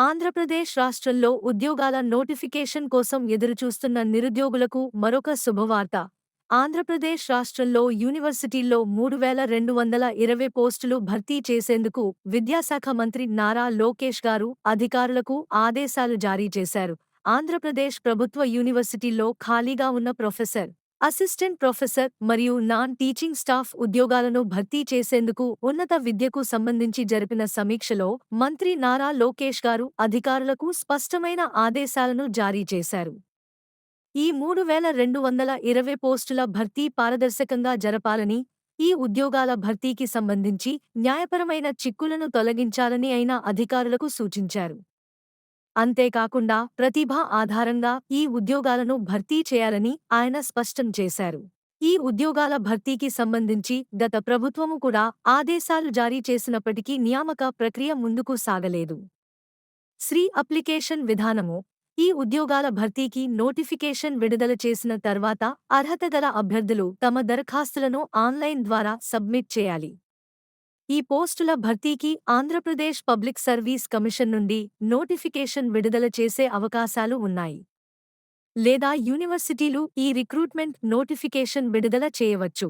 ఆంధ్రప్రదేశ్ రాష్ట్రంలో ఉద్యోగాల నోటిఫికేషన్ కోసం ఎదురుచూస్తున్న నిరుద్యోగులకు మరొక శుభవార్త. ఆంధ్రప్రదేశ్ రాష్ట్రంలో యూనివర్సిటీల్లో మూడు వేల రెండు వందల ఇరవై పోస్టులు భర్తీ చేసేందుకు విద్యాశాఖ మంత్రి నారా లోకేష్ గారు అధికారులకు ఆదేశాలు జారీ చేశారు. ఆంధ్రప్రదేశ్ ప్రభుత్వ యూనివర్సిటీల్లో ఖాళీగా ఉన్న ప్రొఫెసర్ అసిస్టెంట్ ప్రొఫెసర్ మరియు నాన్ టీచింగ్ స్టాఫ్ ఉద్యోగాలను భర్తీ చేసేందుకు ఉన్నత విద్యకు సంబంధించి జరిపిన సమీక్షలో మంత్రి నారా లోకేష్ గారు అధికారులకు స్పష్టమైన ఆదేశాలను జారీ చేశారు. ఈ మూడు వేల రెండు వందల ఇరవై పోస్టుల భర్తీ పారదర్శకంగా జరపాలని ఈ ఉద్యోగాల భర్తీకి సంబంధించి న్యాయపరమైన చిక్కులను తొలగించాలని అయిన అధికారులకు సూచించారు. అంతేకాకుండా ప్రతిభ ఆధారంగా ఈ ఉద్యోగాలను భర్తీ చేయాలని ఆయన స్పష్టం చేశారు. ఈ ఉద్యోగాల భర్తీకి సంబంధించి గత ప్రభుత్వము కూడా ఆదేశాలు జారీ చేసినప్పటికీ నియామక ప్రక్రియ ముందుకు సాగలేదు. శ్రీ అప్లికేషన్ విధానము ఈ ఉద్యోగాల భర్తీకి నోటిఫికేషన్ విడుదల చేసిన తర్వాత అర్హత గల అభ్యర్థులు తమ దరఖాస్తులను ఆన్లైన్ ద్వారా సబ్మిట్ చేయాలి. ఈ పోస్టుల భర్తీకి ఆంధ్రప్రదేశ్ పబ్లిక్ సర్వీస్ కమిషన్ నుండి నోటిఫికేషన్ విడుదల చేసే అవకాశాలు ఉన్నాయి. లేదా యూనివర్సిటీలు ఈ రిక్రూట్మెంట్ నోటిఫికేషన్ విడుదల చేయవచ్చు.